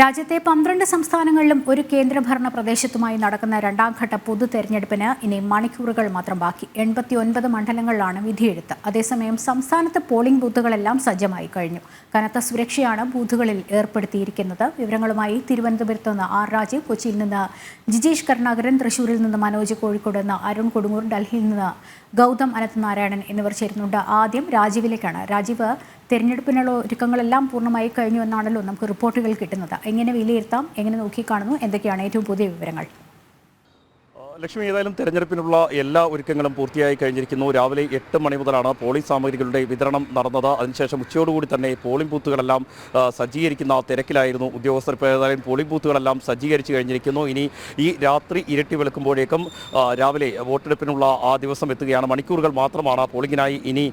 രാജ്യത്തെ പന്ത്രണ്ട് സംസ്ഥാനങ്ങളിലും ഒരു കേന്ദ്രഭരണ പ്രദേശത്തുമായി നടക്കുന്ന രണ്ടാം ഘട്ട പൊതു തെരഞ്ഞെടുപ്പിന് ഇനി മണിക്കൂറുകൾ മാത്രം ബാക്കി. എൺപത്തിയൊൻപത് മണ്ഡലങ്ങളിലാണ് വിധിയെഴുത്ത്. അതേസമയം സംസ്ഥാനത്ത് പോളിംഗ് ബൂത്തുകളെല്ലാം സജ്ജമായി കഴിഞ്ഞു. കനത്ത സുരക്ഷയാണ് ബൂത്തുകളിൽ ഏർപ്പെടുത്തിയിരിക്കുന്നത്. വിവരങ്ങളുമായി തിരുവനന്തപുരത്ത് നിന്ന് ആർ രാജീവ് കൊച്ചിയിൽ നിന്ന് ജിജീഷ് കരുണാകരൻ തൃശൂരിൽ നിന്ന് മനോജ് കോഴിക്കോട് നിന്ന് അരുൺ കൊടുങ്ങൂർ ഡൽഹിയിൽ നിന്ന് ഗൗതം അനന്തനാരായണൻ എന്നിവർ ചേരുന്നുണ്ട്. ആദ്യം രാജീവിലേക്കാണ്. രാജീവ് തെരഞ്ഞെടുപ്പിനുള്ള ഒരുക്കങ്ങളെല്ലാം പൂർണമായി കഴിഞ്ഞു എന്നാണല്ലോ നമുക്ക് റിപ്പോർട്ടുകൾ കിട്ടുന്നത്. എങ്ങനെ വിലയിരുത്താം? എങ്ങനെ നോക്കിക്കാണുന്നു? എന്തൊക്കെയാണ് ഏറ്റവും പുതിയ വിവരങ്ങൾ? ലക്ഷ്മി ഏതായാലും തെരഞ്ഞെടുപ്പിനുള്ള എല്ലാ ഒരുക്കങ്ങളും പൂർത്തിയായി കഴിഞ്ഞിരിക്കുന്നു. രാവിലെ എട്ട് മണി മുതലാണ് പോളിംഗ് സാമഗ്രികളുടെ വിതരണം നടന്നത്. അതിനുശേഷം ഉച്ചയോടുകൂടി തന്നെ പോളിംഗ് ബൂത്തുകളെല്ലാം സജ്ജീകരിക്കുന്ന തിരക്കിലായിരുന്നു ഉദ്യോഗസ്ഥർ. ഏതായാലും പോളിംഗ് ബൂത്തുകളെല്ലാം സജ്ജീകരിച്ചു കഴിഞ്ഞിരിക്കുന്നു. ഇനി ഈ രാത്രി ഇരട്ടി വെളുക്കുമ്പോഴേക്കും രാവിലെ വോട്ടെടുപ്പിനുള്ള ആ ദിവസം എത്തുകയാണ്. മണിക്കൂറുകൾ മാത്രമാണ് പോളിംഗിനായി ഇനി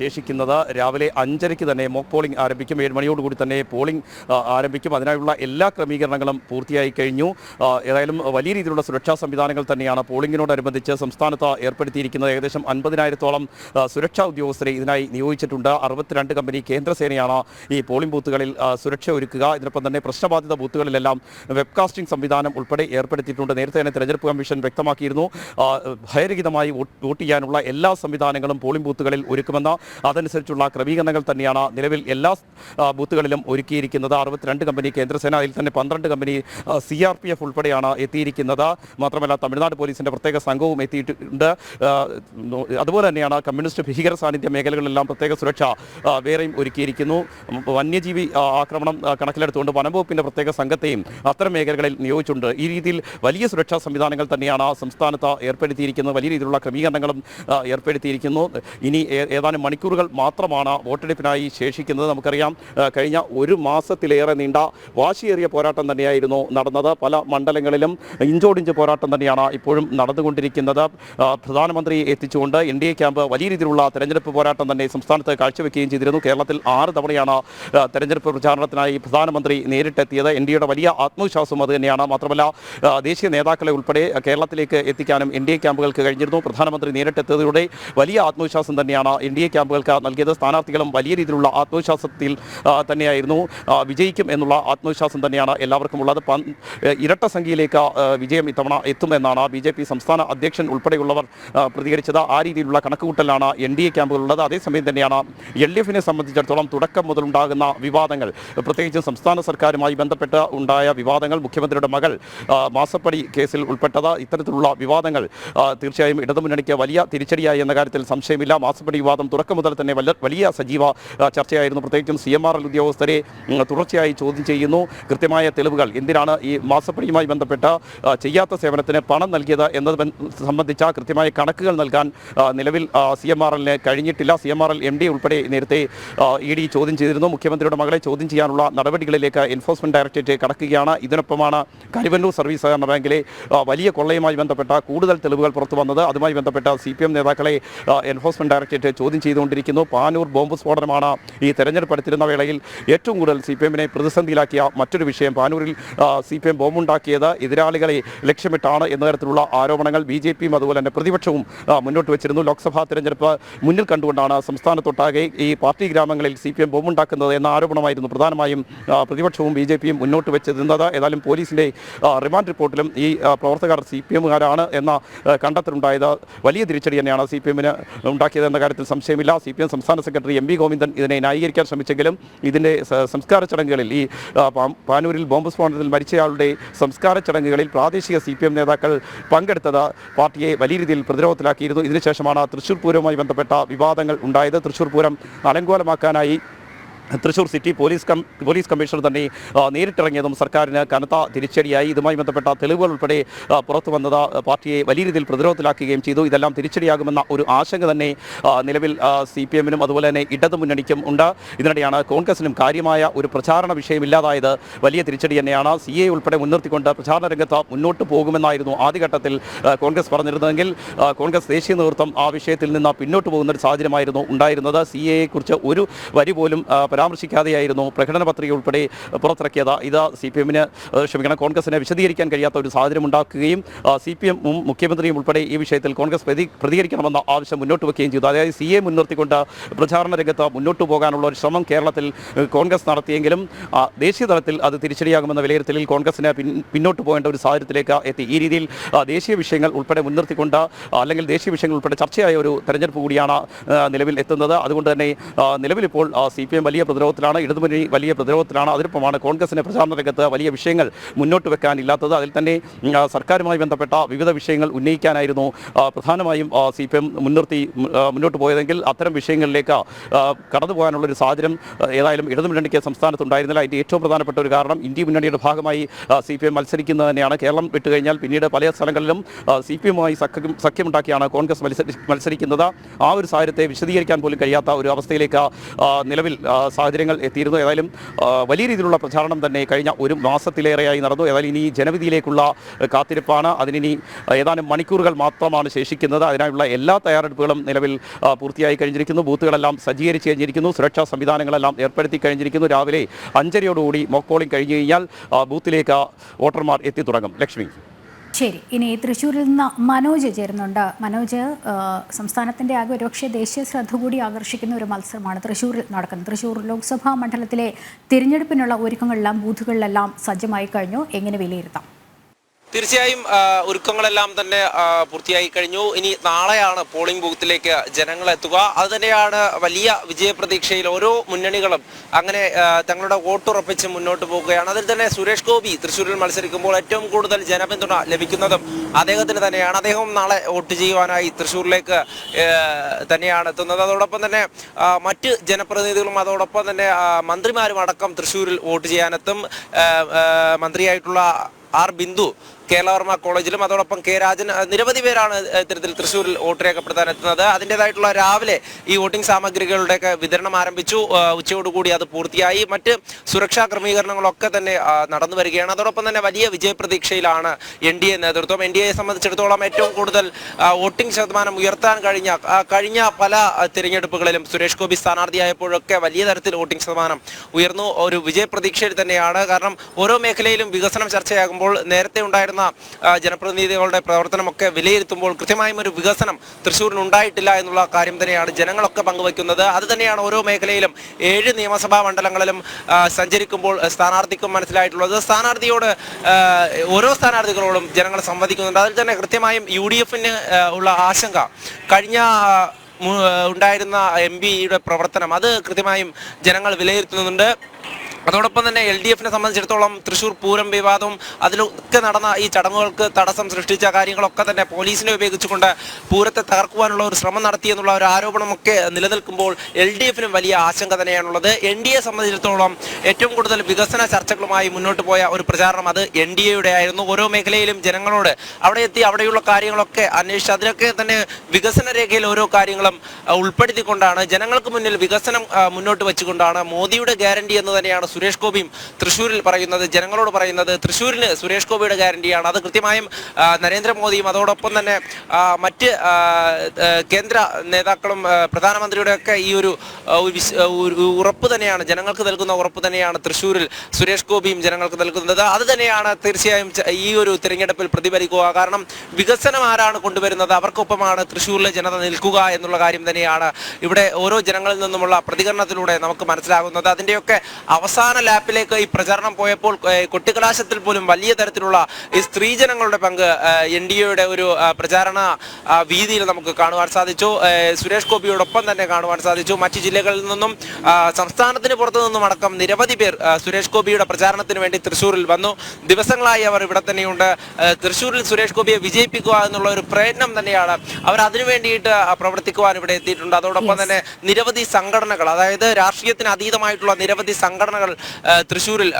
ശേഷിക്കുന്നത്. രാവിലെ അഞ്ചരയ്ക്ക് തന്നെ മോക്ക് പോളിംഗ് ആരംഭിക്കും. ഏഴ് മണിയോടുകൂടി തന്നെ പോളിംഗ് ആരംഭിക്കും. അതിനായുള്ള എല്ലാ ക്രമീകരണങ്ങളും പൂർത്തിയായി കഴിഞ്ഞു. ഏതായാലും വലിയ രീതിയിലുള്ള സുരക്ഷാ സംവിധാനങ്ങൾ തന്നെയാണ് പോളിംഗിനോടനുബന്ധിച്ച് സംസ്ഥാനത്ത് ഏർപ്പെടുത്തിയിരിക്കുന്നത് ഏകദേശം അൻപതിനായിരത്തോളം സുരക്ഷാ ഉദ്യോഗസ്ഥരെ ഇതിനായി നിയോഗിച്ചിട്ടുണ്ട്. അറുപത്തിരണ്ട് കമ്പനി കേന്ദ്രസേനയാണ് ഈ പോളിംഗ് ബൂത്തുകളിൽ സുരക്ഷ ഒരുക്കുക. ഇതിനൊപ്പം തന്നെ പ്രശ്നബാധിത ബൂത്തുകളിലെല്ലാം വെബ്കാസ്റ്റിംഗ് സംവിധാനം ഉൾപ്പെടെ ഏർപ്പെടുത്തിയിട്ടുണ്ട്. നേരത്തെ തന്നെ തെരഞ്ഞെടുപ്പ് കമ്മീഷൻ വ്യക്തമാക്കിയിരുന്നു. ഭയരഹിതമായി വോട്ട് ചെയ്യാനുള്ള എല്ലാ സംവിധാനങ്ങളും പോളിംഗ് ബൂത്തുകളിൽ ഒരുക്കുമെന്ന്. അതനുസരിച്ചുള്ള ക്രമീകരണങ്ങൾ തന്നെയാണ് നിലവിൽ എല്ലാ ബൂത്തുകളിലും ഒരുക്കിയിരിക്കുന്നത്. അറുപത്തിരണ്ട് കമ്പനി കേന്ദ്രസേന അതിൽ തന്നെ പന്ത്രണ്ട് company C R P F ഉൾപ്പെടെയാണ് എത്തിയിരിക്കുന്നത്. മാത്രമല്ല തമിഴ്നാട് പോലീസിന്റെ പ്രത്യേക സംഘവും എത്തിയിട്ടുണ്ട്. അതുപോലെ തന്നെയാണ് കമ്മ്യൂണിസ്റ്റ് ഭീകര സാന്നിധ്യ മേഖലകളിലെല്ലാം പ്രത്യേക സുരക്ഷ വേറെയും ഒരുക്കിയിരിക്കുന്നു. വന്യജീവി ആക്രമണം കണക്കിലെടുത്തുകൊണ്ട് വനംവകുപ്പിന്റെ പ്രത്യേക സംഘത്തെയും അത്തരം മേഖലകളിൽ നിയോഗിച്ചിട്ടുണ്ട്. ഈ രീതിയിൽ വലിയ സുരക്ഷാ സംവിധാനങ്ങൾ തന്നെയാണ് സംസ്ഥാനത്ത് ഏർപ്പെടുത്തിയിരിക്കുന്നത്. വലിയ രീതിയിലുള്ള ക്രമീകരണങ്ങളും ഏർപ്പെടുത്തിയിരിക്കുന്നു. ഇനി ഏതാനും മണിക്കൂറുകൾ മാത്രമാണ് വോട്ടെടുപ്പിനായി ശേഷിക്കുന്നത്. നമുക്കറിയാം കഴിഞ്ഞ ഒരു മാസത്തിലേറെ നീണ്ട വാശിയേറിയ പോരാട്ടം തന്നെയായിരുന്നു നടന്നത്. പല മണ്ഡലങ്ങളിലും ഇഞ്ചോടിഞ്ച് പോരാട്ടം തന്നെയാണ് ഇപ്പോഴും നടന്നുകൊണ്ടിരിക്കുന്നത്. പ്രധാനമന്ത്രി എത്തിച്ചുകൊണ്ട് എൻ ഡി എ ക്യാമ്പ് വലിയ രീതിയിലുള്ള തെരഞ്ഞെടുപ്പ് പോരാട്ടം തന്നെ സംസ്ഥാനത്ത് കാഴ്ചവെക്കുകയും ചെയ്തിരുന്നു. കേരളത്തിൽ ആറ് തവണയാണ് തെരഞ്ഞെടുപ്പ് പ്രചാരണത്തിനായി പ്രധാനമന്ത്രി നേരിട്ടെത്തിയത്. എൻ ഡി എയുടെ വലിയ ആത്മവിശ്വാസം അത് തന്നെയാണ്. മാത്രമല്ല ദേശീയ നേതാക്കളെ ഉൾപ്പെടെ കേരളത്തിലേക്ക് എത്തിക്കാനും എൻ ഡി എ ക്യാമ്പുകൾക്ക് കഴിഞ്ഞിരുന്നു. പ്രധാനമന്ത്രി നേരിട്ടെത്തിയതോടെ വലിയ ആത്മവിശ്വാസം തന്നെയാണ് എൻ ഡി എ ക്യാമ്പുകൾക്ക് നൽകിയത്. സ്ഥാനാർത്ഥികളും വലിയ രീതിയിലുള്ള ആത്മവിശ്വാസത്തിൽ തന്നെയായിരുന്നു. വിജയിക്കും എന്നുള്ള ആത്മവിശ്വാസം തന്നെയാണ് എല്ലാവർക്കും ഉള്ളത്. ഇരട്ട സംഖ്യയിലേക്ക് വിജയം ഇത്തവണ എത്തുമെന്നാണ് ബി ജെ പി സംസ്ഥാന അധ്യക്ഷൻ ഉൾപ്പെടെയുള്ളവർ പ്രതികരിച്ചത്. ആ രീതിയിലുള്ള കണക്കുകൂട്ടലാണ് എൻ ഡി എ ക്യാമ്പുകളുള്ളത്. അതേസമയം തന്നെയാണ് എൽ ഡി എഫിനെ സംബന്ധിച്ചിടത്തോളം തുടക്കം മുതലുണ്ടാകുന്ന വിവാദങ്ങൾ. പ്രത്യേകിച്ചും സംസ്ഥാന സർക്കാരുമായി ബന്ധപ്പെട്ട് ഉണ്ടായ വിവാദങ്ങൾ മുഖ്യമന്ത്രിയുടെ മകൾ മാസപ്പടി കേസിൽ ഉൾപ്പെട്ടത് ഇത്തരത്തിലുള്ള വിവാദങ്ങൾ തീർച്ചയായും ഇടതുമുന്നണിക്ക് വലിയ തിരിച്ചടിയായി എന്ന കാര്യത്തിൽ സംശയമില്ല. മാസപ്പടി വിവാദം തുടക്കം മുതൽ തന്നെ വലിയ സജീവ ചർച്ചയായിരുന്നു. പ്രത്യേകിച്ചും സി എം ആർ എൽ ഉദ്യോഗസ്ഥരെ തുടർച്ചയായി ചോദ്യം ചെയ്യുന്നു. കൃത്യമായ തെളിവുകൾ. എന്തിനാണ് ഈ മാസപ്പടിയുമായി ബന്ധപ്പെട്ട ചെയ്യാത്ത സേവനത്തിന് പണം നൽകിയത് എന്നത് സംബന്ധിച്ച കൃത്യമായ കണക്കുകൾ നൽകാൻ നിലവിൽ സി എം ആർ എല്ലിന് കഴിഞ്ഞിട്ടില്ല. C M R L M D ഉൾപ്പെടെ നേരത്തെ ഇ ഡി ചോദ്യം ചെയ്തിരുന്നു. മുഖ്യമന്ത്രിയുടെ മകളെ ചോദ്യം ചെയ്യാനുള്ള നടപടികളിലേക്ക് എൻഫോഴ്സ്മെന്റ് ഡയറക്ടറേറ്റ് കടക്കുകയാണ്. ഇതിനൊപ്പമാണ് കരുവന്നൂർ സർവീസ് സഹകരണ ബാങ്കിലെ വലിയ കൊള്ളയുമായി ബന്ധപ്പെട്ട കൂടുതൽ തെളിവുകൾ പുറത്തു വന്നത്. അതുമായി ബന്ധപ്പെട്ട സി പി എം നേതാക്കളെ എൻഫോഴ്സ്മെന്റ് ഡയറക്ടറേറ്റ് ചോദ്യം ചെയ്തുകൊണ്ടിരിക്കുന്നു. പാനൂർ ബോംബ് സ്ഫോടനമാണ് ഈ തെരഞ്ഞെടുപ്പ് അടുത്തിരുന്ന വേളയിൽ ഏറ്റവും കൂടുതൽ സി പി എമ്മിനെ പ്രതിസന്ധിയിലാക്കിയ മറ്റൊരു വിഷയം. പാനൂരിൽ സി പി എം ബോംബുണ്ടാക്കിയത് എതിരാളികളെ ലക്ഷ്യമിട്ടാണ് എന്ന ആരോപണങ്ങൾ ബി ജെ പിയും അതുപോലെ തന്നെ പ്രതിപക്ഷവും മുന്നോട്ട് വെച്ചിരുന്നു. ലോക്സഭാ തെരഞ്ഞെടുപ്പ് മുന്നിൽ കണ്ടുകൊണ്ടാണ് സംസ്ഥാനത്തൊട്ടാകെ ഈ പാർട്ടി ഗ്രാമങ്ങളിൽ സി പി എം ബോംബുണ്ടാക്കുന്നത് എന്ന ആരോപണമായിരുന്നു പ്രധാനമായും പ്രതിപക്ഷവും ബി ജെ പിയും മുന്നോട്ട് വെച്ചിരുന്നത്. ഏതായാലും പോലീസിന്റെ റിമാൻഡ് റിപ്പോർട്ടിലും ഈ പ്രവർത്തകർ സി പി എമ്മുകാരാണ് എന്ന കണ്ടെത്തലുണ്ടായത്. വലിയ തിരിച്ചടി തന്നെയാണ് സി പി എമ്മിന് ഉണ്ടാക്കിയത് എന്ന കാര്യത്തിൽ സംശയമില്ല. സി പി എം സംസ്ഥാന സെക്രട്ടറി എം വി ഗോവിന്ദൻ ഇതിനെ ന്യായീകരിക്കാൻ ശ്രമിച്ചെങ്കിലും ഇതിന്റെ സംസ്കാര ചടങ്ങുകളിൽ ഈ പാനൂരിൽ ബോംബ് സ്ഫോടനത്തിൽ മരിച്ചയാളുടെ സംസ്കാര ചടങ്ങുകളിൽ പ്രാദേശിക സി പി എം നേതാക്കൾ പങ്കെടുത്തത് പാർട്ടിയെ വലിയ രീതിയിൽ പ്രതിരോധത്തിലാക്കിയിരുന്നു. ഇതിനുശേഷമാണ് തൃശ്ശൂർ പൂരവുമായി ബന്ധപ്പെട്ട വിവാദങ്ങൾ ഉണ്ടായത്. തൃശ്ശൂർ പൂരം അലങ്കോലമാക്കാനായി Thrissur city police come police commissioner തന്നെ നേരിട്ടിറങ്ങിയതും സർക്കാരിന് കനത്ത തിരിച്ചടിയായി. ഇതുമായി ബന്ധപ്പെട്ട തെളിവുകൾ ഉൾപ്പെടെ പുറത്തു വന്നത് പാർട്ടിയെ വലിയ രീതിയിൽ പ്രതിരോധത്തിലാക്കുകയും ചെയ്തു. ഇതെല്ലാം തിരിച്ചടിയാകുമെന്ന ഒരു ആശങ്ക തന്നെ നിലവിൽ സി പി എമ്മിനും അതുപോലെ തന്നെ ഇടതു മുന്നണിക്കും ഉണ്ട്. ഇതിനിടെയാണ് കോൺഗ്രസിനും കാര്യമായ ഒരു പ്രചാരണ വിഷയം ഇല്ലാതായത് വലിയ തിരിച്ചടി തന്നെയാണ്. സി എ ഉൾപ്പെടെ മുൻനിർത്തിക്കൊണ്ട് പ്രചാരണ രംഗത്ത് മുന്നോട്ട് പോകുമെന്നായിരുന്നു ആദ്യഘട്ടത്തിൽ കോൺഗ്രസ് പറഞ്ഞിരുന്നതെങ്കിൽ കോൺഗ്രസ് ദേശീയ നേതൃത്വം ആ വിഷയത്തിൽ നിന്ന് പിന്നോട്ട് പോകുന്ന ഒരു സാഹചര്യമായിരുന്നു ഉണ്ടായിരുന്നത്. സി എയെക്കുറിച്ച് ഒരു വരി പോലും പരാമർശിക്കാതെയായിരുന്നു പ്രകടന പത്രിക ഉൾപ്പെടെ പുറത്തിറക്കിയത്. ഇത് സി പി എമ്മിന് ക്ഷമിക്കണം കോൺഗ്രസിന് വിശദീകരിക്കാൻ കഴിയാത്ത ഒരു സാഹചര്യം ഉണ്ടാക്കുകയും സി പി എമ്മും മുഖ്യമന്ത്രിയും ഉൾപ്പെടെ ഈ വിഷയത്തിൽ കോൺഗ്രസ് പ്രതി പ്രതികരിക്കണമെന്ന ആവശ്യം മുന്നോട്ട് വെക്കുകയും ചെയ്തു. അതായത് സി എ മുൻനിർത്തിക്കൊണ്ട് പ്രചാരണ രംഗത്ത് മുന്നോട്ട് പോകാനുള്ള ഒരു ശ്രമം കേരളത്തിൽ കോൺഗ്രസ് നടത്തിയെങ്കിലും ദേശീയ തലത്തിൽ അത് തിരിച്ചടിയാകുമെന്ന വിലയിരുത്തലിൽ കോൺഗ്രസിന് പിന്നോട്ട് പോകേണ്ട ഒരു സാഹചര്യത്തിലേക്ക് എത്തി. ഈ രീതിയിൽ ദേശീയ വിഷയങ്ങൾ ഉൾപ്പെടെ മുൻനിർത്തിക്കൊണ്ട് അല്ലെങ്കിൽ ദേശീയ വിഷയങ്ങൾ ഉൾപ്പെടെ ചർച്ചയായ ഒരു തെരഞ്ഞെടുപ്പ് കൂടിയാണ് നിലവിൽ എത്തുന്നത്. അതുകൊണ്ട് തന്നെ നിലവിലിപ്പോൾ സി പി എം വലിയ പ്രതിരോധത്തിലാണ് ഇടതുമുന്നണി വലിയ പ്രതിരോധത്തിലാണ്. അതിനൊപ്പമാണ് കോൺഗ്രസിന്റെ പ്രചാരണ രംഗത്ത് വലിയ വിഷയങ്ങൾ മുന്നോട്ട് വെക്കാനില്ലാത്തത്. അതിൽ തന്നെ സർക്കാരുമായി ബന്ധപ്പെട്ട വിവിധ വിഷയങ്ങൾ ഉന്നയിക്കാനായിരുന്നു പ്രധാനമായും സി പി എം മുൻനിർത്തി മുന്നോട്ട് പോയതെങ്കിൽ അത്തരം വിഷയങ്ങളിലേക്ക് കടന്നു പോകാനുള്ളൊരു സാഹചര്യം ഏതായാലും ഇടതുമുന്നണിക്ക് സംസ്ഥാനത്തുണ്ടായിരുന്നില്ല. അതിന്റെ ഏറ്റവും പ്രധാനപ്പെട്ട ഒരു കാരണം ഇന്ത്യ മുന്നണിയുടെ ഭാഗമായി സി പി എം മത്സരിക്കുന്നത് തന്നെയാണ്. കേരളം വിട്ടുകഴിഞ്ഞാൽ പിന്നീട് പല സ്ഥലങ്ങളിലും സി പി എമ്മുമായി സഖ്യം സഖ്യമുണ്ടാക്കിയാണ് കോൺഗ്രസ് മത്സരി മത്സരിക്കുന്നത്. ആ ഒരു സാഹചര്യത്തെ വിശദീകരിക്കാൻ പോലും കഴിയാത്ത ഒരു അവസ്ഥയിലേക്ക് നിലവിൽ സാഹചര്യങ്ങൾ എത്തിയിരുന്നു. ഏതായാലും വലിയ രീതിയിലുള്ള പ്രചാരണം തന്നെ കഴിഞ്ഞ ഒരു മാസത്തിലേറെയായി നടന്നു. ഏതായാലും ഇനി ജനവിധിയിലേക്കുള്ള കാത്തിരിപ്പാണ്. അതിനി ഏതാനും മണിക്കൂറുകൾ മാത്രമാണ് ശേഷിക്കുന്നത്. അതിനായുള്ള എല്ലാ തയ്യാറെടുപ്പുകളും നിലവിൽ പൂർത്തിയായി കഴിഞ്ഞിരിക്കുന്നു. ബൂത്തുകളെല്ലാം സജ്ജീകരിച്ച് കഴിഞ്ഞിരിക്കുന്നു. സുരക്ഷാ സംവിധാനങ്ങളെല്ലാം ഏർപ്പെടുത്തി കഴിഞ്ഞിരിക്കുന്നു. രാവിലെ അഞ്ചരയോടുകൂടി മോക്ക് പോളിംഗ് കഴിഞ്ഞു കഴിഞ്ഞാൽ ബൂത്തിലേക്ക് വോട്ടർമാർ എത്തി തുടങ്ങും. ലക്ഷ്മി. ശരി ഇനി തൃശ്ശൂരിൽ നിന്ന് മനോജ് ചേരുന്നുണ്ട്. മനോജ് സംസ്ഥാനത്തിന്റെ ആകെ ഒരുപക്ഷെ ദേശീയ ശ്രദ്ധ കൂടി ആകർഷിക്കുന്ന ഒരു മത്സരമാണ് തൃശ്ശൂരിൽ നടക്കുന്നത്. തൃശ്ശൂർ ലോക്സഭാ മണ്ഡലത്തിലെ തിരഞ്ഞെടുപ്പിനുള്ള ഒരുക്കങ്ങളെല്ലാം ബൂത്തുകളിലെല്ലാം സജ്ജമായി കഴിഞ്ഞു. എങ്ങനെ വിലയിരുത്താം? തീർച്ചയായും ഒരുക്കങ്ങളെല്ലാം തന്നെ പൂർത്തിയായി കഴിഞ്ഞു. ഇനി നാളെയാണ് പോളിംഗ് ബൂത്തിലേക്ക് ജനങ്ങൾ എത്തുക. അത് തന്നെയാണ് വലിയ വിജയപ്രതീക്ഷയിൽ ഓരോ മുന്നണികളും അങ്ങനെ തങ്ങളുടെ വോട്ടുറപ്പിച്ച് മുന്നോട്ട് പോകുകയാണ് അതിൽ തന്നെ സുരേഷ് ഗോപി തൃശ്ശൂരിൽ മത്സരിക്കുമ്പോൾ ഏറ്റവും കൂടുതൽ ജനപിന്തുണ ലഭിക്കുന്നതും അദ്ദേഹത്തിന് തന്നെയാണ്. അദ്ദേഹം നാളെ വോട്ട് ചെയ്യുവാനായി തൃശ്ശൂരിലേക്ക് തന്നെയാണ് എത്തുന്നത്. അതോടൊപ്പം തന്നെ മറ്റ് ജനപ്രതിനിധികളും അതോടൊപ്പം തന്നെ മന്ത്രിമാരും അടക്കം തൃശ്ശൂരിൽ വോട്ട് ചെയ്യാനെത്തും. മന്ത്രിയായിട്ടുള്ള ആർ ബിന്ദു കേരളവർമ്മ കോളേജിലും അതോടൊപ്പം കെ രാജൻ നിരവധി പേരാണ് ഇത്തരത്തിൽ തൃശ്ശൂരിൽ വോട്ട് രേഖപ്പെടുത്താൻ എത്തുന്നത് അതിന്റെതായിട്ടുള്ള രാവിലെ ഈ വോട്ടിംഗ് സാമഗ്രികളുടെയൊക്കെ വിതരണം ആരംഭിച്ചു. ഉച്ചയോടുകൂടി അത് പൂർത്തിയായി. മറ്റ് സുരക്ഷാ ക്രമീകരണങ്ങളൊക്കെ തന്നെ നടന്നു വരികയാണ്. അതോടൊപ്പം തന്നെ വലിയ വിജയപ്രതീക്ഷയിലാണ് എൻ ഡി എ നേതൃത്വം. എൻ ഡി എയെ സംബന്ധിച്ചിടത്തോളം ഏറ്റവും കൂടുതൽ വോട്ടിംഗ് ശതമാനം ഉയർത്താൻ കഴിഞ്ഞ കഴിഞ്ഞ പല തിരഞ്ഞെടുപ്പുകളിലും സുരേഷ് ഗോപി സ്ഥാനാർത്ഥിയായപ്പോഴൊക്കെ വലിയ തരത്തിൽ വോട്ടിംഗ് ശതമാനം ഉയർന്നു. ഒരു വിജയപ്രതീക്ഷയിൽ തന്നെയാണ്. കാരണം ഓരോ മേഖലയിലും വികസനം ചർച്ചയാകുമ്പോൾ നേരത്തെ ഉണ്ടായിരുന്ന ആ, ജനപ്രതിനിധികളുടെ പ്രവർത്തനമൊക്കെ വിലയിരുത്തുമ്പോൾ കൃത്യമായും ഒരു വികസനം തൃശ്ശൂരിന് ഉണ്ടായിട്ടില്ല എന്നുള്ള കാര്യം തന്നെയാണ് ജനങ്ങളൊക്കെ പങ്കുവയ്ക്കുന്നത്. അത് തന്നെയാണ് ഓരോ മേഖലയിലും ഏഴ് നിയമസഭാ മണ്ഡലങ്ങളിലും സഞ്ചരിക്കുമ്പോൾ സ്ഥാനാർത്ഥിക്കും മനസ്സിലായിട്ടുള്ളത്. സ്ഥാനാർത്ഥിയോട് ഓരോ സ്ഥാനാർത്ഥികളോടും ജനങ്ങൾ സംവദിക്കുന്നുണ്ട്. അതിൽ തന്നെ കൃത്യമായും യു ഡി എഫിന് ഉള്ള ആശങ്ക. കഴിഞ്ഞ ഉണ്ടായിരുന്ന എം പിയുടെ പ്രവർത്തനം അത് കൃത്യമായും ജനങ്ങൾ വിലയിരുത്തുന്നുണ്ട്. അതോടൊപ്പം തന്നെ എൽ ഡി എഫിനെ സംബന്ധിച്ചിടത്തോളം തൃശൂർ പൂരം വിവാദവും അതിലൊക്കെ നടന്ന ഈ ചടങ്ങുകൾക്ക് തടസ്സം സൃഷ്ടിച്ച കാര്യങ്ങളൊക്കെ തന്നെ പോലീസിനെ ഉപയോഗിച്ചുകൊണ്ട് പൂരത്തെ തകർക്കുവാനുള്ള ഒരു ശ്രമം നടത്തി എന്നുള്ള ഒരു ആരോപണമൊക്കെ നിലനിൽക്കുമ്പോൾ എൽ ഡി എഫിനും വലിയ ആശങ്ക തന്നെയാണുള്ളത്. എൻ ഡി എ സംബന്ധിച്ചിടത്തോളം ഏറ്റവും കൂടുതൽ വികസന ചർച്ചകളുമായി മുന്നോട്ട് പോയ ഒരു പ്രചാരണം അത് എൻ ഡി എയുടെ ആയിരുന്നു. ഓരോ മേഖലയിലും ജനങ്ങളോട് അവിടെ എത്തി അവിടെയുള്ള കാര്യങ്ങളൊക്കെ അന്വേഷിച്ച് അതിലൊക്കെ തന്നെ വികസന രേഖയിൽ ഓരോ കാര്യങ്ങളും ഉൾപ്പെടുത്തിക്കൊണ്ടാണ് ജനങ്ങൾക്ക് മുന്നിൽ വികസനം മുന്നോട്ട് വെച്ചുകൊണ്ടാണ് മോദിയുടെ ഗ്യാരണ്ടി എന്ന് തന്നെയാണ് സുരേഷ് ഗോപിയും തൃശ്ശൂരിൽ പറയുന്നത് ജനങ്ങളോട് പറയുന്നത് തൃശ്ശൂരിന് സുരേഷ് ഗോപിയുടെ ഗ്യാരണ്ടിയാണ്. അത് കൃത്യമായും നരേന്ദ്രമോദിയും അതോടൊപ്പം തന്നെ മറ്റ് കേന്ദ്ര നേതാക്കളും പ്രധാനമന്ത്രിയുടെ ഒക്കെ ഈ ഒരു ഉറപ്പ് തന്നെയാണ് ജനങ്ങൾക്ക് നൽകുന്ന ഉറപ്പ് തന്നെയാണ് തൃശ്ശൂരിൽ സുരേഷ് ഗോപിയും ജനങ്ങൾക്ക് നൽകുന്നത്. അത് തന്നെയാണ് തീർച്ചയായും ഈ ഒരു തിരഞ്ഞെടുപ്പിൽ പ്രതിഫലിക്കുക. കാരണം വികസനം ആരാണ് കൊണ്ടുവരുന്നത്? അവർക്കൊപ്പമാണ് തൃശ്ശൂരിലെ ജനത നിൽക്കുക എന്നുള്ള കാര്യം തന്നെയാണ് ഇവിടെ ഓരോ ജനങ്ങളിൽ നിന്നുമുള്ള പ്രതികരണത്തിലൂടെ നമുക്ക് മനസ്സിലാകുന്നത്. അതിന്റെയൊക്കെ അവസാന ലാപ്പിലേക്ക് ഈ പ്രചാരണം പോയപ്പോൾ കുട്ടികലാശത്തിൽ കൊട്ടിക്കലാശത്തിൽ പോലും വലിയ തരത്തിലുള്ള ഈ സ്ത്രീജനങ്ങളുടെ പങ്ക് എൻ ഡി എയുടെ ഒരു പ്രചാരണ വീതിയിൽ നമുക്ക് കാണുവാൻ സാധിച്ചു. സുരേഷ് ഗോപിയോടൊപ്പം തന്നെ കാണുവാൻ സാധിച്ചു. മറ്റു ജില്ലകളിൽ നിന്നും സംസ്ഥാനത്തിന് പുറത്തു നിന്നും അടക്കം നിരവധി പേർ സുരേഷ് ഗോപിയുടെ പ്രചാരണത്തിന് വേണ്ടി തൃശ്ശൂരിൽ വന്നു. ദിവസങ്ങളായി അവർ ഇവിടെ തന്നെയുണ്ട്. തൃശ്ശൂരിൽ സുരേഷ് ഗോപിയെ വിജയിപ്പിക്കുക എന്നുള്ള ഒരു പ്രയത്നം തന്നെയാണ് അവർ അതിനു വേണ്ടിയിട്ട് പ്രവർത്തിക്കുവാൻ ഇവിടെ എത്തിയിട്ടുണ്ട്. അതോടൊപ്പം തന്നെ നിരവധി സംഘടനകൾ അതായത് രാഷ്ട്രീയത്തിന് അതീതമായിട്ടുള്ള നിരവധി സംഘടനകൾ ആ, തൃശ്ശൂരിൽ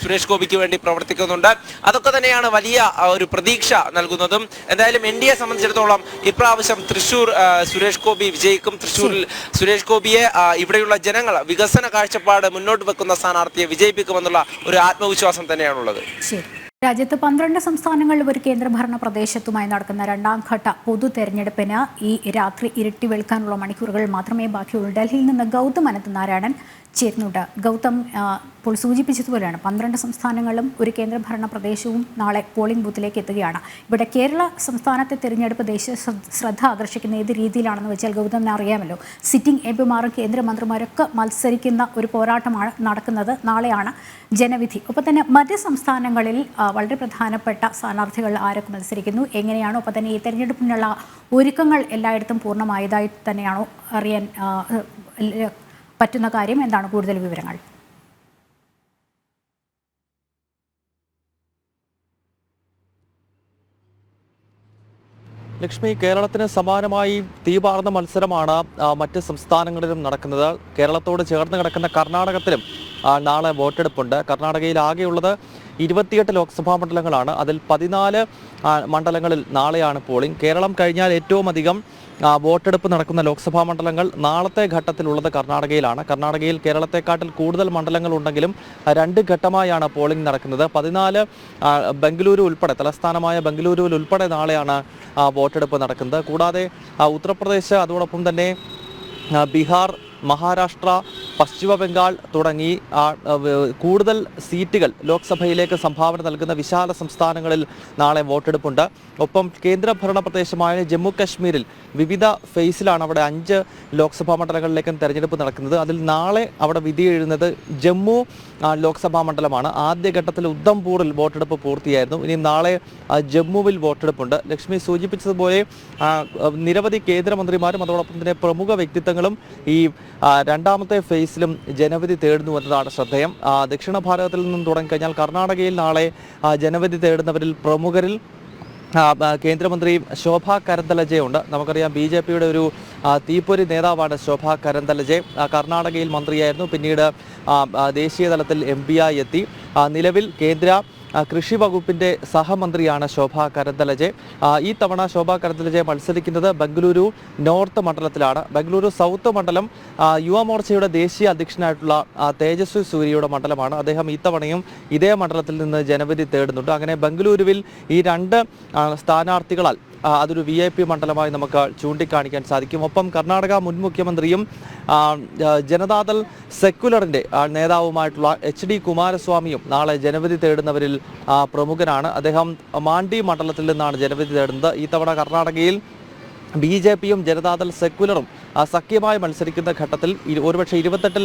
സുരേഷ് ഗോപിക്ക് വേണ്ടി പ്രവർത്തിക്കുന്നുണ്ട്. അതൊക്കെ തന്നെയാണ് വലിയ ഒരു പ്രതീക്ഷ നൽകുന്നതും. എന്തായാലും എൻ ഡി എ സംബന്ധിച്ചിടത്തോളം ഇപ്രാവശ്യം തൃശ്ശൂർ സുരേഷ് ഗോപി വിജയിക്കും. തൃശ്ശൂരിൽ സുരേഷ് ഗോപിയെ ഇവിടെയുള്ള ജനങ്ങൾ വികസന കാഴ്ചപ്പാട് മുന്നോട്ട് വെക്കുന്ന സ്ഥാനാർത്ഥിയെ വിജയിപ്പിക്കുമെന്നുള്ള ഒരു ആത്മവിശ്വാസം തന്നെയാണുള്ളത്. രാജ്യത്ത് പന്ത്രണ്ട് സംസ്ഥാനങ്ങളിൽ ഒരു കേന്ദ്രഭരണ പ്രദേശത്തുമായി നടക്കുന്ന രണ്ടാം ഘട്ട പൊതു തെരഞ്ഞെടുപ്പിന് ഈ രാത്രി ഇരട്ടി വെളുക്കാനുള്ള മണിക്കൂറുകൾ മാത്രമേ ബാക്കിയുള്ളൂ. ഡൽഹിയിൽ നിന്ന് ഗൗതം അനന്തനാരായണൻ ചേരുന്നുണ്ട്. ഗൗതം ഇപ്പോൾ സൂചിപ്പിച്ചതുപോലെയാണ് പന്ത്രണ്ട് സംസ്ഥാനങ്ങളും ഒരു കേന്ദ്രഭരണ പ്രദേശവും നാളെ പോളിംഗ് ബൂത്തിലേക്ക് എത്തുകയാണ്. ഇവിടെ കേരള സംസ്ഥാനത്തെ തിരഞ്ഞെടുപ്പ് ദേശീയ ശ്രദ്ധ ആകർഷിക്കുന്ന ഏത് രീതിയിലാണെന്ന് വെച്ചാൽ ഗൗതമിനെ അറിയാമല്ലോ. സിറ്റിംഗ് എം പിമാരും കേന്ദ്രമന്ത്രിമാരൊക്കെ മത്സരിക്കുന്ന ഒരു പോരാട്ടമാണ് നടക്കുന്നത് നാളെയാണ് ജനവിധി. ഒപ്പം തന്നെ മറ്റ് സംസ്ഥാനങ്ങളിൽ വളരെ പ്രധാനപ്പെട്ട സ്ഥാനാർത്ഥികൾ ആരൊക്കെ മത്സരിക്കുന്നു എങ്ങനെയാണോ ഒപ്പം തന്നെ ഈ തെരഞ്ഞെടുപ്പിനുള്ള ഒരുക്കങ്ങൾ എല്ലായിടത്തും പൂർണമായതായി തന്നെയാണോ അറിയാൻ പറ്റുന്ന കാര്യം എന്താണ് കൂടുതൽ വിവരങ്ങൾ? ലക്ഷ്മി കേരളത്തിന് സമാനമായി തീപാർന്ന മത്സരമാണ് മറ്റ് സംസ്ഥാനങ്ങളിലും നടക്കുന്നത്. കേരളത്തോട് ചേർന്ന് കിടക്കുന്ന കർണാടകത്തിലും നാളെ വോട്ടെടുപ്പുണ്ട്. കർണാടകയിൽ ആകെയുള്ളത് ഇരുപത്തിയെട്ട് ലോക്സഭാ മണ്ഡലങ്ങളാണ്. അതിൽ പതിനാല് മണ്ഡലങ്ങളിൽ നാളെയാണ് പോളിംഗ്. കേരളം കഴിഞ്ഞാൽ ഏറ്റവും അധികം വോട്ടെടുപ്പ് നടക്കുന്ന ലോക്സഭാ മണ്ഡലങ്ങൾ നാളത്തെ ഘട്ടത്തിലുള്ളത് കർണാടകയിലാണ്. കർണാടകയിൽ കേരളത്തെക്കാട്ടിൽ കൂടുതൽ മണ്ഡലങ്ങൾ ഉണ്ടെങ്കിലും രണ്ട് ഘട്ടമായാണ് പോളിംഗ് നടക്കുന്നത്. പതിനാല് ബംഗളൂരു ഉൾപ്പെടെ തലസ്ഥാനമായ ബംഗളൂരുവിൽ ഉൾപ്പെടെ നാളെയാണ് വോട്ടെടുപ്പ് നടക്കുന്നത്. കൂടാതെ ഉത്തർപ്രദേശ് അതോടൊപ്പം തന്നെ ബീഹാർ മഹാരാഷ്ട്ര പശ്ചിമ ബംഗാൾ തുടങ്ങി കൂടുതൽ സീറ്റുകൾ ലോക്സഭയിലേക്ക് സംഭാവന നൽകുന്ന വിശാല സംസ്ഥാനങ്ങളിൽ നാളെ വോട്ടെടുപ്പുണ്ട്. ഒപ്പം കേന്ദ്രഭരണ പ്രദേശമായ ജമ്മു കശ്മീരിൽ വിവിധ ഫേസിലാണ് അവിടെ അഞ്ച് ലോക്സഭാ മണ്ഡലങ്ങളിലേക്കും തെരഞ്ഞെടുപ്പ് നടക്കുന്നത്. അതിൽ നാളെ അവിടെ വിധി എഴുതുന്നത് ജമ്മു ലോക്സഭാ മണ്ഡലമാണ്. ആദ്യഘട്ടത്തിൽ ഉദ്ധംപൂറിൽ വോട്ടെടുപ്പ് പൂർത്തിയായിരുന്നു. ഇനി നാളെ ജമ്മുവിൽ വോട്ടെടുപ്പുണ്ട്. ലക്ഷ്മി സൂചിപ്പിച്ചതുപോലെ നിരവധി കേന്ദ്രമന്ത്രിമാരും അതോടൊപ്പം തന്നെ പ്രമുഖ വ്യക്തിത്വങ്ങളും ഈ രണ്ടാമത്തെ ഫേസിലും ജനവധി തേടുന്നു എന്നതാണ് ശ്രദ്ധേയം. ദക്ഷിണ ഭാരതത്തിൽ നിന്നും തുടങ്ങിക്കഴിഞ്ഞാൽ കർണാടകയിൽ നാളെ ജനവധി തേടുന്നവരിൽ പ്രമുഖരിൽ കേന്ദ്രമന്ത്രി ശോഭ കരന്തലജയുണ്ട്. നമുക്കറിയാം ബി ജെ പിയുടെ ഒരു തീപ്പൊരി നേതാവാണ് ശോഭ കരന്തലജെ. കർണാടകയിൽ മന്ത്രിയായിരുന്നു. പിന്നീട് ദേശീയ തലത്തിൽ എം പിയായി എത്തി. നിലവിൽ കേന്ദ്ര കൃഷി വകുപ്പിന്റെ സഹമന്ത്രിയാണ് ശോഭ കരന്തലജെ. ഈ തവണ ശോഭ കരന്തലജെ മത്സരിക്കുന്നത് ബംഗളൂരു നോർത്ത് മണ്ഡലത്തിലാണ്. ബംഗളൂരു സൗത്ത് മണ്ഡലം യുവമോർച്ചയുടെ ദേശീയ അധ്യക്ഷനായിട്ടുള്ള തേജസ്വി സൂര്യയുടെ മണ്ഡലമാണ്. അദ്ദേഹം ഈ തവണയും ഇതേ മണ്ഡലത്തിൽ നിന്ന് ജനവിധി തേടുന്നുണ്ട്. അങ്ങനെ ബംഗളൂരുവിൽ ഈ രണ്ട് സ്ഥാനാർത്ഥികളാൽ അതൊരു വി ഐ പി മണ്ഡലമായി നമുക്ക് ചൂണ്ടിക്കാണിക്കാൻ സാധിക്കും. ഒപ്പം കർണാടക മുൻ മുഖ്യമന്ത്രിയും ജനതാദൾ സെക്യുലറിന്റെ ആ, നേതാവുമായിട്ടുള്ള എച്ച് ഡി കുമാരസ്വാമിയും നാളെ ജനവിധി തേടുന്നവരിൽ പ്രമുഖനാണ് അദ്ദേഹം മാണ്ഡി മണ്ഡലത്തിൽ നിന്നാണ് ജനവിധി തേടുന്നത്. ഈ തവണ കർണാടകയിൽ ബി ജെ പിയും ജനതാദൾ സെക്യുലറും സഖ്യമായി മത്സരിക്കുന്ന ഘട്ടത്തിൽ ഒരുപക്ഷെ ഇരുപത്തെട്ടിൽ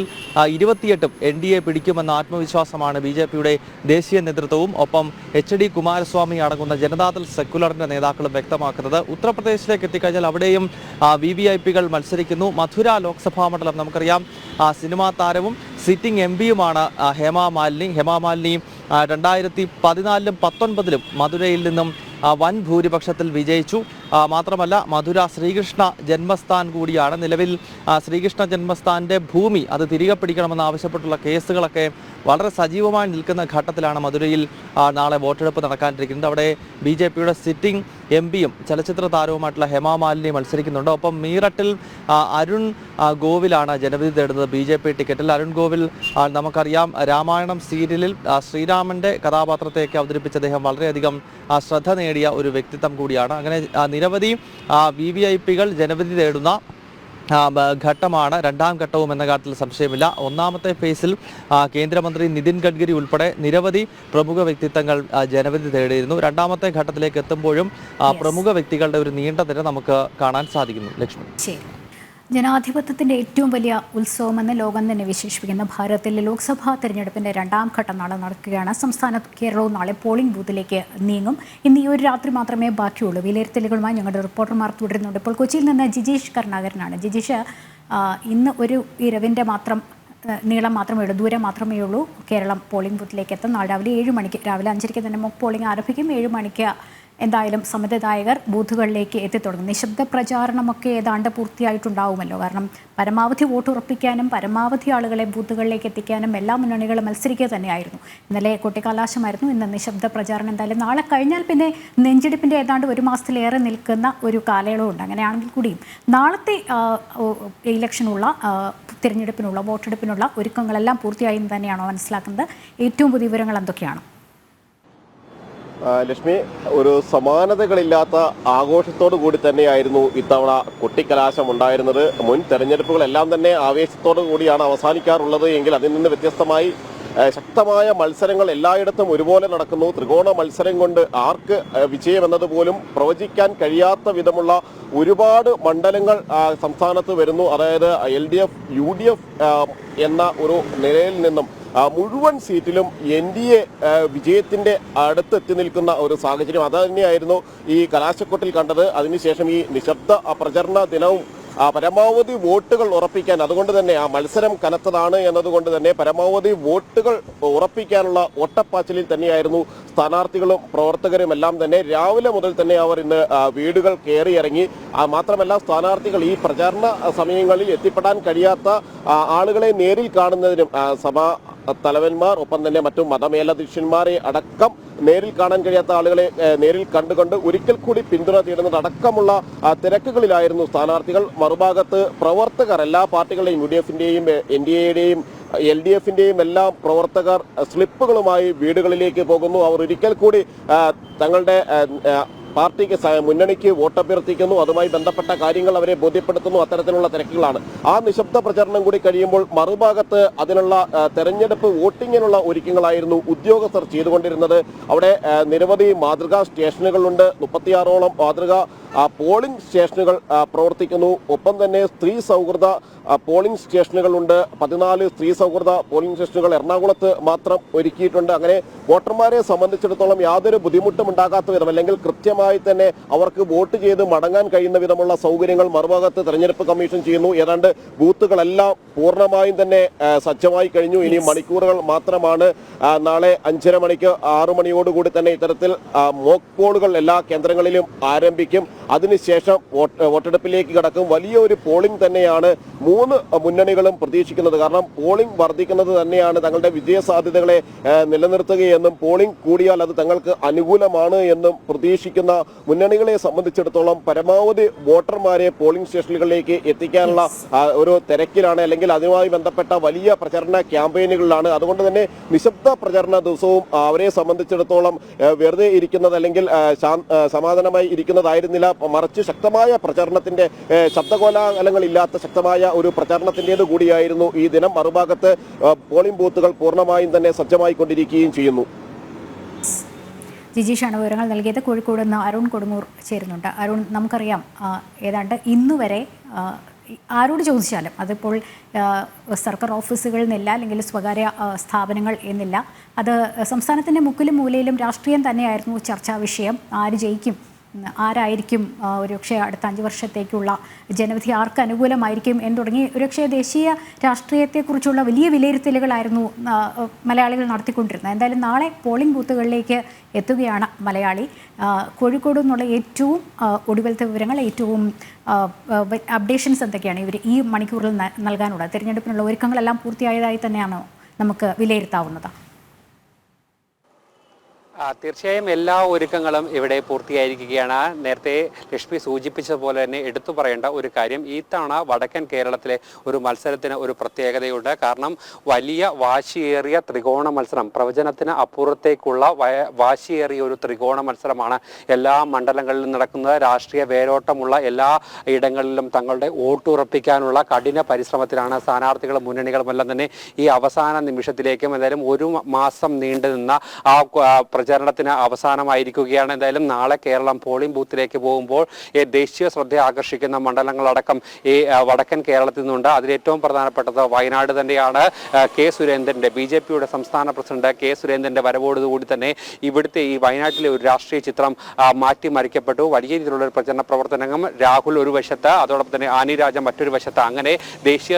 ഇരുപത്തിയെട്ടും എൻ ഡി എ പിടിക്കുമെന്ന ആത്മവിശ്വാസമാണ് ബി ജെ പിയുടെ ദേശീയ നേതൃത്വവും. ഒപ്പം എച്ച് ഡി കുമാരസ്വാമി അടങ്ങുന്ന ജനതാദൾ സെക്യുലറിന്റെ നേതാക്കളും വ്യക്തമാക്കുന്നത്. ഉത്തർപ്രദേശിലേക്ക് എത്തിക്കഴിഞ്ഞാൽ അവിടെയും വി വി ഐ പികൾ മത്സരിക്കുന്നു. മധുര ലോക്സഭാ മണ്ഡലം നമുക്കറിയാം. സിനിമാ താരവും സിറ്റിംഗ് എം പിയുമാണ് ഹേമ മാലിനി. ഹേമ മാലിനി രണ്ടായിരത്തി പതിനാലിലും പത്തൊൻപതിലും മധുരയിൽ നിന്നും വൻ ഭൂരിപക്ഷത്തിൽ വിജയിച്ചു. മാത്രമല്ല മധുര ശ്രീകൃഷ്ണ ജന്മസ്ഥാൻ കൂടിയാണ്. നിലവിൽ ശ്രീകൃഷ്ണ ജന്മസ്ഥാന്റെ ഭൂമി അത് തിരികെ പിടിക്കണമെന്ന് ആവശ്യപ്പെട്ടുള്ള കേസുകളൊക്കെ വളരെ സജീവമായി നിൽക്കുന്ന ഘട്ടത്തിലാണ് മധുരയിൽ നാളെ വോട്ടെടുപ്പ് നടക്കാനിരിക്കുന്നത്. അവിടെ ബി ജെ പിയുടെ സിറ്റിംഗ് എം പിയും ചലച്ചിത്ര താരവുമായിട്ടുള്ള ഹെമാമാലിനി മത്സരിക്കുന്നുണ്ട്. ഒപ്പം മീററ്റിൽ അരുൺ ഗോവിലാണ് ജനവിധി തേടുന്നത് ബി ജെ പി ടിക്കറ്റിൽ. അരുൺ ഗോവിൽ നമുക്കറിയാം രാമായണം സീരിയലിൽ ശ്രീരാമന്റെ കഥാപാത്രത്തെയൊക്കെ അവതരിപ്പിച്ച അദ്ദേഹം വളരെയധികം ശ്രദ്ധ നേടിയ ഒരു വ്യക്തിത്വം കൂടിയാണ്. അങ്ങനെ നിരവധി വി വി ഐ പികൾ ജനവിധി തേടുന്ന ഘട്ടമാണ്. രണ്ടാം ഘട്ടവും എന്ന കാര്യത്തിൽ സംശയമില്ല. ഒന്നാമത്തെ ഫേസിൽ കേന്ദ്രമന്ത്രി നിതിൻ ഗഡ്കരി ഉൾപ്പെടെ നിരവധി പ്രമുഖ വ്യക്തിത്വങ്ങൾ ജനവിധി തേടിയിരുന്നു. രണ്ടാമത്തെ ഘട്ടത്തിലേക്ക് എത്തുമ്പോഴും പ്രമുഖ വ്യക്തികളുടെ ഒരു നീണ്ട നിര നമുക്ക് കാണാൻ സാധിക്കുന്നു. ലക്ഷ്മി. ജനാധിപത്യത്തിന്റെ ഏറ്റവും വലിയ ഉത്സവമെന്ന് ലോകം തന്നെ വിശേഷിപ്പിക്കുന്ന. ഭാരതത്തിലെ ലോക്സഭാ തെരഞ്ഞെടുപ്പിന്റെ രണ്ടാം ഘട്ടം നാളെ നടക്കുകയാണ്. സംസ്ഥാന കേരളവും നാളെ പോളിംഗ് ബൂത്തിലേക്ക് നീങ്ങും. ഇന്ന് ഈ ഒരു രാത്രി മാത്രമേ ബാക്കിയുള്ളൂ. വിലയിരുത്തലുകളുമായി ഞങ്ങളുടെ റിപ്പോർട്ടർമാർ തുടരുന്നുണ്ട്. ഇപ്പോൾ കൊച്ചിയിൽ നിന്ന് ജിജീഷ് കരുണാകരനാണ്. ജിജീഷ് ഇന്ന് ഒരു ഇരവിന്റെ മാത്രം നീളം മാത്രമേ ഉള്ളൂ. ദൂരം മാത്രമേ ഉള്ളൂ. കേരളം പോളിംഗ് ബൂത്തിലേക്ക് എത്തും. നാളെ രാവിലെ ഏഴ് മണിക്ക് രാവിലെ അഞ്ചരയ്ക്ക് തന്നെ മോക്ക് പോളിംഗ് ആരംഭിക്കും. ഏഴ് മണിക്ക് എന്തായാലും സമ്മതിദായകർ ബൂത്തുകളിലേക്ക് എത്തിത്തുടങ്ങും. നിശബ്ദ പ്രചാരണമൊക്കെ ഏതാണ്ട് പൂർത്തിയായിട്ടുണ്ടാവുമല്ലോ. കാരണം പരമാവധി വോട്ട് ഉറപ്പിക്കാനും പരമാവധി ആളുകളെ ബൂത്തുകളിലേക്ക് എത്തിക്കാനും എല്ലാ മുന്നണികളും മത്സരിക്കുക തന്നെയായിരുന്നു. ഇന്നലെ കൊട്ടിക്കലാശമായിരുന്നു ഇന്ന് നിശബ്ദ പ്രചാരണം. എന്തായാലും നാളെ കഴിഞ്ഞാൽ പിന്നെ നെഞ്ചെടുപ്പിന്റെ ഏതാണ്ട് ഒരു മാസത്തിലേറെ നിൽക്കുന്ന ഒരു കാലയളവുണ്ട്. അങ്ങനെയാണെങ്കിൽ കൂടിയും നാളത്തെ ഇലക്ഷനുള്ള തിരഞ്ഞെടുപ്പിനുള്ള വോട്ടെടുപ്പിനുള്ള ഒരുക്കങ്ങളെല്ലാം പൂർത്തിയായി തന്നെയാണോ മനസ്സിലാക്കുന്നത്? ഏറ്റവും പുതിയ വിവരങ്ങൾ എന്തൊക്കെയാണ്? ലക്ഷ്മി ഒരു സമാനതകളില്ലാത്ത ആഘോഷത്തോടു കൂടി തന്നെയായിരുന്നു ഇത്തവണ കൊട്ടിക്കലാശം ഉണ്ടായിരുന്നത്. മുൻ തെരഞ്ഞെടുപ്പുകളെല്ലാം തന്നെ ആവേശത്തോടു കൂടിയാണ് അവസാനിക്കാറുള്ളത്. എങ്കിൽ അതിൽ നിന്ന് വ്യത്യസ്തമായി ശക്തമായ മത്സരങ്ങൾ എല്ലായിടത്തും ഒരുപോലെ നടക്കുന്നു. ത്രികോണ മത്സരം കൊണ്ട് ആർക്ക് ആ, വിജയം എന്നതുപോലും പ്രവചിക്കാൻ കഴിയാത്ത വിധമുള്ള ഒരുപാട് മണ്ഡലങ്ങൾ സംസ്ഥാനത്ത് വരുന്നു. അതായത് L D F U D F എന്ന ഒരു നിലയിൽ നിന്നും മുഴുവൻ സീറ്റിലും എൻ ഡി എ വിജയത്തിന്റെ അടുത്തെത്തി നിൽക്കുന്ന ഒരു സാഹചര്യം അത് തന്നെയായിരുന്നു ഈ കലാശക്കൊട്ടിൽ കണ്ടത്. അതിനുശേഷം ഈ നിശബ്ദ പ്രചരണ ദിനവും പരമാവധി വോട്ടുകൾ ഉറപ്പിക്കാൻ അതുകൊണ്ട് തന്നെ ആ മത്സരം കനത്തതാണ് എന്നതുകൊണ്ട് തന്നെ പരമാവധി വോട്ടുകൾ ഉറപ്പിക്കാനുള്ള ഒട്ടപ്പാച്ചിലിൽ തന്നെയായിരുന്നു സ്ഥാനാർത്ഥികളും പ്രവർത്തകരും എല്ലാം തന്നെ. രാവിലെ മുതൽ തന്നെ അവർ ഇന്ന് വീടുകൾ കയറിയിറങ്ങി. മാത്രമല്ല സ്ഥാനാർത്ഥികൾ ഈ പ്രചാരണ സമയങ്ങളിൽ എത്തിപ്പെടാൻ കഴിയാത്ത ആളുകളെ നേരിൽ കാണുന്നതിനും സഭാ തലവന്മാർ ഒപ്പം തന്നെ മറ്റു മതമേലധ്യക്ഷന്മാരെ അടക്കം നേരിൽ കാണാൻ കഴിയാത്ത ആളുകളെ നേരിൽ കണ്ടുകൊണ്ട് ഒരിക്കൽ കൂടി പിന്തുണ തേടുന്നത് അടക്കമുള്ള തിരക്കുകളിലായിരുന്നു സ്ഥാനാർത്ഥികൾ. മറുഭാഗത്ത് പ്രവർത്തകർ എല്ലാ പാർട്ടികളുടെയും യു ഡി എഫിന്റെയും എൻ ഡി എയുടെയും എൽ ഡി എഫിന്റെയും എല്ലാം പ്രവർത്തകർ സ്ലിപ്പുകളുമായി വീടുകളിലേക്ക് പോകുന്നു. അവർ ഒരിക്കൽ കൂടി തങ്ങളുടെ പാർട്ടിക്ക് മുന്നണിക്ക് വോട്ടഭ്യർത്ഥിക്കുന്നു. അതുമായി ബന്ധപ്പെട്ട കാര്യങ്ങൾ അവരെ ബോധ്യപ്പെടുത്തുന്നു. അത്തരത്തിലുള്ള തിരക്കുകളാണ്. ആ നിശബ്ദ പ്രചരണം കൂടി കഴിയുമ്പോൾ മറുഭാഗത്ത് അതിനുള്ള തെരഞ്ഞെടുപ്പ് വോട്ടിങ്ങിനുള്ള ഒരുക്കങ്ങളായിരുന്നു ഉദ്യോഗസ്ഥർ ചെയ്തുകൊണ്ടിരുന്നത്. അവിടെ നിരവധി മാതൃകാ സ്റ്റേഷനുകളുണ്ട്. മുപ്പത്തിയാറോളം മാതൃകാ പോളിംഗ് സ്റ്റേഷനുകൾ പ്രവർത്തിക്കുന്നു. ഒപ്പം തന്നെ സ്ത്രീ സൗഹൃദ പോളിംഗ് സ്റ്റേഷനുകളുണ്ട്. പതിനാല് സ്ത്രീ സൗഹൃദ പോളിംഗ് സ്റ്റേഷനുകൾ എറണാകുളത്ത് മാത്രം ഒരുക്കിയിട്ടുണ്ട്. അങ്ങനെ വോട്ടർമാരെ സംബന്ധിച്ചിടത്തോളം യാതൊരു ബുദ്ധിമുട്ടും ഉണ്ടാകാത്ത വിധം അല്ലെങ്കിൽ കൃത്യമായി തന്നെ അവർക്ക് വോട്ട് ചെയ്ത് മടങ്ങാൻ കഴിയുന്ന വിധമുള്ള സൗകര്യങ്ങൾ മറുഭാഗത്ത് തെരഞ്ഞെടുപ്പ് കമ്മീഷൻ ചെയ്യുന്നു. ഏതാണ്ട് ബൂത്തുകളെല്ലാം പൂർണമായും തന്നെ സജ്ജമായി കഴിഞ്ഞു. ഇനി മണിക്കൂറുകൾ മാത്രമാണ് നാളെ അഞ്ചര മണിക്ക് ആറു മണിയോടുകൂടി തന്നെ ഇത്തരത്തിൽ മോക്ക് പോളുകൾ എല്ലാ കേന്ദ്രങ്ങളിലും ആരംഭിക്കും. അതിനുശേഷം വോട്ടെടുപ്പിലേക്ക് കടക്കും. വലിയ ഒരു പോളിംഗ് തന്നെയാണ് മൂന്ന് മുന്നണികളും പ്രതീക്ഷിക്കുന്നത്. കാരണം പോളിംഗ് വർദ്ധിക്കുന്നത് തന്നെയാണ് തങ്ങളുടെ വിജയ സാധ്യതകളെ നിലനിർത്തുകയെന്നും പോളിംഗ് കൂടിയാൽ അത് തങ്ങൾക്ക് അനുകൂലമാണ് എന്നും പ്രതീക്ഷിക്കുന്ന മുന്നണികളെ സംബന്ധിച്ചിടത്തോളം പരമാവധി വോട്ടർമാരെ പോളിംഗ് സ്റ്റേഷനുകളിലേക്ക് എത്തിക്കാനുള്ള ഒരു തിരക്കിലാണ്. അല്ലെങ്കിൽ അതുമായി ബന്ധപ്പെട്ട വലിയ പ്രചരണ ക്യാമ്പയിനുകളിലാണ്. അതുകൊണ്ട് തന്നെ നിശബ്ദ പ്രചരണ ദിവസവും അവരെ സംബന്ധിച്ചിടത്തോളം വെറുതെ ഇരിക്കുന്നത് അല്ലെങ്കിൽ സമാധാനമായി ഇരിക്കുന്നതായിരുന്നില്ല. മറിച്ച് ശക്തമായ പ്രചരണത്തിന്റെ ശബ്ദകോലാഹലങ്ങളില്ലാത്ത ശക്തമായ ഒരു പ്രചരണത്തിന്റെത് കൂടിയായിരുന്നു ഈ ദിനം. മറുഭാഗത്ത് പോളിംഗ് ബൂത്തുകൾ പൂർണമായും തന്നെ സജ്ജമായി കൊണ്ടിരിക്കുകയും ചെയ്യുന്നു. ജിജീഷാണ് വിവരങ്ങൾ നൽകിയത്. കോഴിക്കോട് നിന്ന് അരുൺ കൊടുങ്ങൂർ ചേരുന്നുണ്ട്. അരുൺ നമുക്കറിയാം ഏതാണ്ട് ഇന്നുവരെ ആരോട് ചോദിച്ചാലും അതിപ്പോൾ സർക്കാർ ഓഫീസുകളിൽ നിന്നില്ല അല്ലെങ്കിൽ സ്വകാര്യ സ്ഥാപനങ്ങൾ എന്നില്ല. അത് സംസ്ഥാനത്തിന്റെ മുക്കിലും മൂലയിലും രാഷ്ട്രീയം തന്നെയായിരുന്നു ചർച്ചാ വിഷയം. ആര് ജയിക്കും? ആരായിരിക്കും ഒരുപക്ഷെ അടുത്ത അഞ്ച് വർഷത്തേക്കുള്ള ജനവിധി ആർക്ക് അനുകൂലമായിരിക്കും എന്ന് തുടങ്ങി ഒരുപക്ഷെ ദേശീയ രാഷ്ട്രീയത്തെക്കുറിച്ചുള്ള വലിയ വിലയിരുത്തലുകളായിരുന്നു മലയാളികൾ നടത്തിക്കൊണ്ടിരുന്നത്. എന്തായാലും നാളെ പോളിംഗ് ബൂത്തുകളിലേക്ക് എത്തുകയാണ് മലയാളി. കോഴിക്കോട് നിന്നുള്ള ഏറ്റവും ഒടുവിലത്തെ വിവരങ്ങൾ ഏറ്റവും അപ്ഡേഷൻസ് എന്തൊക്കെയാണ് ഇവർ ഈ മണിക്കൂറിൽ നൽകാനുള്ളത്? തിരഞ്ഞെടുപ്പിനുള്ള ഒരുക്കങ്ങളെല്ലാം പൂർത്തിയായതായി തന്നെയാണോ നമുക്ക് വിലയിരുത്താവുന്നത്? ആ, തീർച്ചയായും എല്ലാ ഒരുക്കങ്ങളും ഇവിടെ പൂർത്തിയായിരിക്കുകയാണ്. നേരത്തെ ലക്ഷ്മി സൂചിപ്പിച്ചതുപോലെ തന്നെ എടുത്തു പറയേണ്ട ഒരു കാര്യം ഈ തവണ വടക്കൻ കേരളത്തിലെ ഒരു മത്സരത്തിന് ഒരു പ്രത്യേകതയുണ്ട്. കാരണം വലിയ വാശിയേറിയ ത്രികോണ മത്സരം പ്രവചനത്തിന് അപ്പുറത്തേക്കുള്ള വാശിയേറിയ ഒരു ത്രികോണ മത്സരമാണ് എല്ലാ മണ്ഡലങ്ങളിലും നടക്കുന്നത്. രാഷ്ട്രീയ വേരോട്ടമുള്ള എല്ലാ ഇടങ്ങളിലും തങ്ങളുടെ വോട്ടുറപ്പിക്കാനുള്ള കഠിന പരിശ്രമത്തിലാണ് സ്ഥാനാർത്ഥികളും മുന്നണികളുമെല്ലാം തന്നെ ഈ അവസാന നിമിഷത്തിലേക്കും എന്തായാലും ഒരു മാസം നീണ്ടു നിന്ന ആ പ്രചരണത്തിന് അവസാനമായിരിക്കുകയാണ്. എന്തായാലും നാളെ കേരളം പോളിംഗ് ബൂത്തിലേക്ക് പോകുമ്പോൾ ദേശീയ ശ്രദ്ധ ആകർഷിക്കുന്ന മണ്ഡലങ്ങളടക്കം ഈ വടക്കൻ കേരളത്തിൽ നിന്നുണ്ട്. അതിലേറ്റവും പ്രധാനപ്പെട്ടത് വയനാട് തന്നെയാണ്. കെ സുരേന്ദ്രന്റെ ബി ജെ പിയുടെ സംസ്ഥാന പ്രസിഡന്റ് കെ സുരേന്ദ്രന്റെ വരവോടുകൂടി തന്നെ ഇവിടുത്തെ ഈ വയനാട്ടിലെ ഒരു രാഷ്ട്രീയ ചിത്രം മാറ്റിമറിക്കപ്പെട്ടു. വലിയ രീതിയിലുള്ള ഒരു പ്രചരണ പ്രവർത്തനങ്ങൾ രാഹുൽ ഒരു വശത്ത് അതോടൊപ്പം തന്നെ ആനി രാജ മറ്റൊരു വശത്ത്. അങ്ങനെ ദേശീയ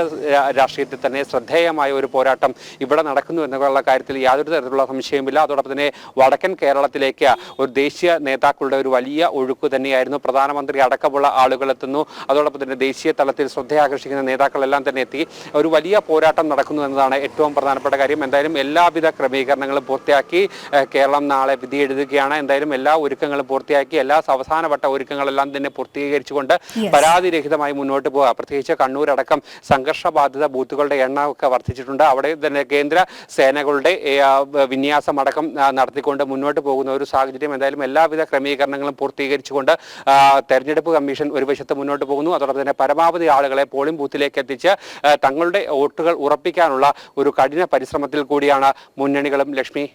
രാഷ്ട്രീയത്തിൽ തന്നെ ശ്രദ്ധേയമായ ഒരു പോരാട്ടം ഇവിടെ നടക്കുന്നു എന്നുള്ള കാര്യത്തിൽ യാതൊരു തരത്തിലുള്ള സംശയമില്ല അതോടൊപ്പം തന്നെ വടക്കൻ കേരളത്തിലേക്ക് ഒരു ദേശീയ നേതാക്കളുടെ ഒരു വലിയ ഒഴുക്ക് തന്നെയായിരുന്നു. പ്രധാനമന്ത്രി അടക്കമുള്ള ആളുകൾ എത്തുന്നു. അതോടൊപ്പം തന്നെ ദേശീയ തലത്തിൽ ശ്രദ്ധയാകർഷിക്കുന്ന നേതാക്കളെല്ലാം തന്നെ എത്തി. ഒരു വലിയ പോരാട്ടം നടക്കുന്നു എന്നതാണ് ഏറ്റവും പ്രധാനപ്പെട്ട കാര്യം. എന്തായാലും എല്ലാവിധ ക്രമീകരണങ്ങളും പൂർത്തിയാക്കി കേരളം നാളെ വിധി എഴുതുകയാണ്. എന്തായാലും എല്ലാ ഒരുക്കങ്ങളും പൂർത്തിയാക്കി എല്ലാ അവസാനവട്ട ഒരുക്കങ്ങളെല്ലാം തന്നെ പൂർത്തീകരിച്ചുകൊണ്ട്. പരാതിരഹിതമായി മുന്നോട്ട് പോകുക പ്രത്യേകിച്ച് കണ്ണൂരടക്കം സംഘർഷബാധിത ബൂത്തുകളുടെ എണ്ണമൊക്കെ വർദ്ധിച്ചിട്ടുണ്ട്. അവിടെ തന്നെ കേന്ദ്ര സേനകളുടെ വിന്യാസമടക്കം വിന്യാസം അടക്കം നടത്തിക്കൊണ്ട് മുന്നോട്ട് പോകുന്ന ഒരു സാഹചര്യം എന്തായാലും എല്ലാവിധ ക്രമീകരണങ്ങളും പൂർത്തീകരിച്ചുകൊണ്ട് തെരഞ്ഞെടുപ്പ് കമ്മീഷൻ ഒരു വശത്ത് മുന്നോട്ട് പോകുന്നു. അതോടൊപ്പം തന്നെ പരമാവധി ആളുകളെ പോളിംഗ് ബൂത്തിലേക്ക് എത്തിച്ച് തങ്ങളുടെ വോട്ടുകൾ ഉറപ്പിക്കാനുള്ള ഒരു കഠിന പരിശ്രമത്തിൽ കൂടിയാണ് മുന്നണികളും. ലക്ഷ്മി